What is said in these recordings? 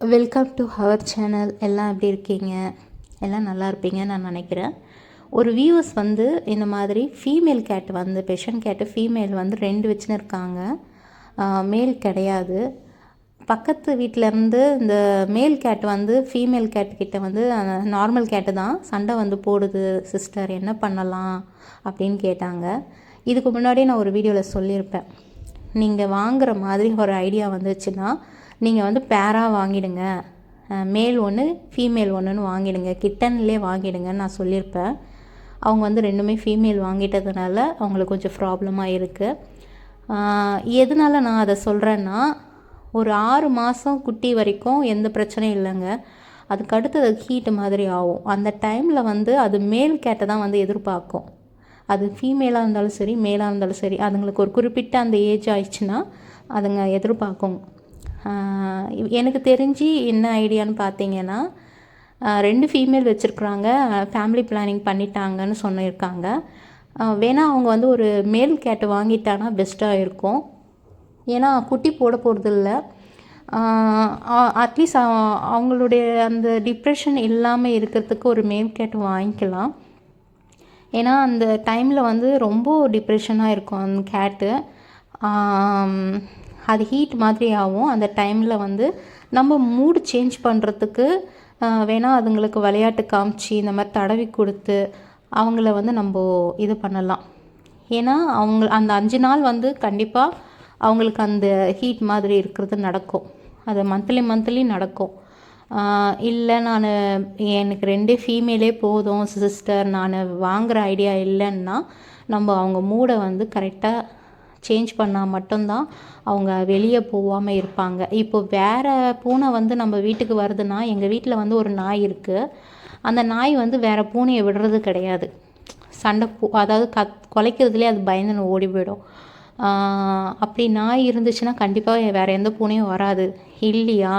Welcome to hour channel எல்லாம் எப்படி இருக்கீங்க? எல்லாம் நல்லா இருப்பீங்க நான் நினைக்கிறேன். ஒரு வியூவர்ஸ் வந்து இந்த மாதிரி ஃபீமேல் கேட் வந்து பெஷன் கேட்டு ஃபீமேல் வந்து ரெண்டு வச்சுன்னு இருக்காங்க மேல் கிடையாது. பக்கத்து வீட்டிலேருந்து இந்த மேல் கேட் வந்து ஃபீமேல் கேட் வந்து நார்மல் கேட்டு தான். சண்டை வந்து போடுது சிஸ்டர் என்ன பண்ணலாம் அப்படின்னு கேட்டாங்க. இதுக்கு முன்னாடி நான் ஒரு வீடியோவில் சொல்லியிருப்பேன். நீங்கள் வாங்குற மாதிரி ஒரு ஐடியா வந்துச்சுன்னா நீங்கள் வந்து பேராக வாங்கிடுங்க. மேல் ஒன்று ஃபீமேல் ஒன்றுன்னு வாங்கிடுங்க. கிட்டன்லேயே வாங்கிடுங்கன்னு நான் சொல்லியிருப்பேன். அவங்க வந்து ரெண்டுமே ஃபீமேல் வாங்கிட்டதுனால அவங்களுக்கு கொஞ்சம் ப்ராப்ளமாக இருக்குது எதனால் நான் அதை சொல்கிறேன்னா ஒரு ஆறு மாதம் குட்டி வரைக்கும் எந்த பிரச்சனையும் இல்லைங்க. அதுக்கு அடுத்தது ஹீட்டு மாதிரி ஆகும். அந்த டைமில் வந்து அது மேல் கேட்டை தான் வந்து எதிர்பார்க்கும். அது ஃபீமேலாக இருந்தாலும் சரி மேலாக இருந்தாலும் சரி அதுங்களுக்கு ஒரு குறிப்பிட்ட அந்த ஏஜ் ஆயிடுச்சுன்னா அதுங்க எதிர்பார்க்கும். எனக்கு தெரிஞ்சு என்ன ஐடியான்னு பார்த்தீங்கன்னா ரெண்டு ஃபீமேல் வச்சுருக்குறாங்க ஃபேமிலி பிளானிங் பண்ணிட்டாங்கன்னு சொன்னிருக்காங்க வேணால் அவங்க வந்து ஒரு மேல் கேட்டு வாங்கிட்டாங்கன்னா பெஸ்ட்டாக இருக்கும். ஏன்னா குட்டி போட போகிறது இல்லை அட்லீஸ்ட் அவங்களுடைய அந்த டிப்ரெஷன் இல்லாமல் இருக்கிறதுக்கு ஒரு மேல் கேட்டு வாங்கிக்கலாம். ஏன்னா அந்த டைமில் வந்து ரொம்ப டிப்ரெஷனாக இருக்கும் அந்த கேட்டு அது ஹீட் மாதிரி ஆகும். அந்த டைமில் வந்து நம்ம மூடு சேஞ்ச் பண்ணுறதுக்கு வேணால் அதுங்களுக்கு விளையாட்டு காமிச்சு இந்த மாதிரி தடவி கொடுத்து அவங்கள வந்து நம்ம இது பண்ணலாம். ஏன்னா அவங்க அந்த அஞ்சு நாள் வந்து கண்டிப்பாக அவங்களுக்கு அந்த ஹீட் மாதிரி இருக்கிறது நடக்கும். அது மந்த்லி மந்த்லி நடக்கும். இல்லை நான் எனக்கு ரெண்டே ஃபீமேலே போதும் சிஸ்டர் நான் வாங்குகிற ஐடியா இல்லைன்னா நம்ம அவங்க மூடை வந்து கரெக்டாக சேஞ்ச் பண்ணால் மட்டும்தான் அவங்க வெளியே போகாமல் இருப்பாங்க. இப்போ வேறு பூனை வந்து நம்ம வீட்டுக்கு வருதுன்னா எங்கள் வீட்டில் வந்து ஒரு நாய் இருக்குது அந்த நாய் வந்து வேறு பூனையை விடுறது கிடையாது. சண்டை பூ அதாவது கத் குலைக்கிறதுலேயே அது பயந்துன்னு ஓடி போயிடும். அப்படி நாய் இருந்துச்சுன்னா கண்டிப்பாக வேறு எந்த பூனையும் வராது. இல்லையா?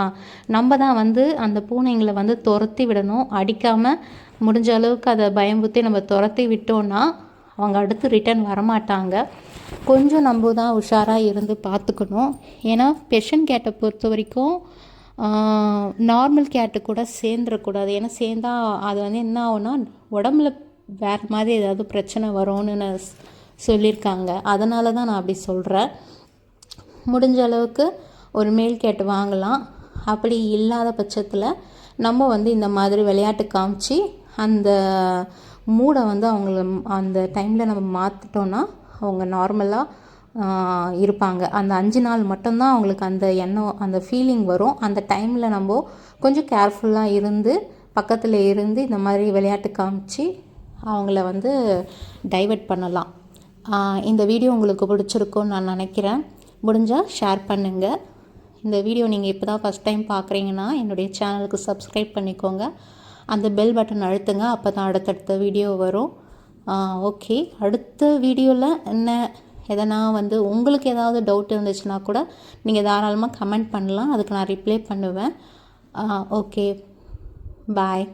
நம்ம தான் வந்து அந்த பூனைங்களை வந்து துரத்தி விடணும். அடிக்காமல் முடிஞ்ச அளவுக்கு அதை பயம்புத்தி நம்ம துரத்தி விட்டோன்னா அவங்க அடுத்து ரிட்டர்ன் வரமாட்டாங்க. கொஞ்சம் நம்ம தான் உஷாராக இருந்து பார்த்துக்கணும். ஏன்னா பெஷன் கேட்டை பொறுத்த வரைக்கும் நார்மல் கேட்டு கூட சேர்ந்துடக்கூடாது ஏன்னா சேர்ந்தால் அது வந்து என்ன ஆகும்னா உடம்புல வேறு மாதிரி ஏதாவது பிரச்சனை வரும்னு நான் சொல்லியிருக்காங்க. அதனால தான் நான் அப்படி சொல்கிறேன் முடிஞ்ச அளவுக்கு ஒரு மேல் கேட்டு வாங்கலாம். அப்படி இல்லாத பட்சத்தில் நம்ம வந்து இந்த மாதிரி விளையாட்டு காமிச்சு அந்த மூடை வந்து அவங்கள அந்த டைமில் நம்ம மாற்றிட்டோன்னா அவங்க நார்மலாக இருப்பாங்க. அந்த அஞ்சு நாள் மட்டும்தான் அவங்களுக்கு அந்த எண்ணம் அந்த ஃபீலிங் வரும். அந்த டைமில் நம்ம கொஞ்சம் கேர்ஃபுல்லாக இருந்து பக்கத்தில் இருந்து இந்த மாதிரி விளையாட்டு காமிச்சு அவங்கள வந்து டைவெர்ட் பண்ணலாம். இந்த வீடியோ உங்களுக்கு பிடிச்சிருக்கும்னு நான் நினைக்கிறேன். முடிஞ்சால் ஷேர் பண்ணுங்கள் இந்த வீடியோ நீங்கள் இப்போ தான் ஃபஸ்ட் டைம் பார்க்குறீங்கன்னா என்னுடைய சேனலுக்கு சப்ஸ்கிரைப் பண்ணிக்கோங்க. அந்த பெல் பட்டன் அழுத்துங்க அப்போ தான் அடுத்தடுத்த வீடியோ வரும். ஓகே அடுத்த வீடியோவில் என்ன எதனா வந்து உங்களுக்கு ஏதாவது டவுட் இருந்துச்சுன்னா கூட நீங்கள் தாராளமாக கமெண்ட் பண்ணலாம். அதுக்கு நான் ரிப்ளை பண்ணுவேன். Okay bye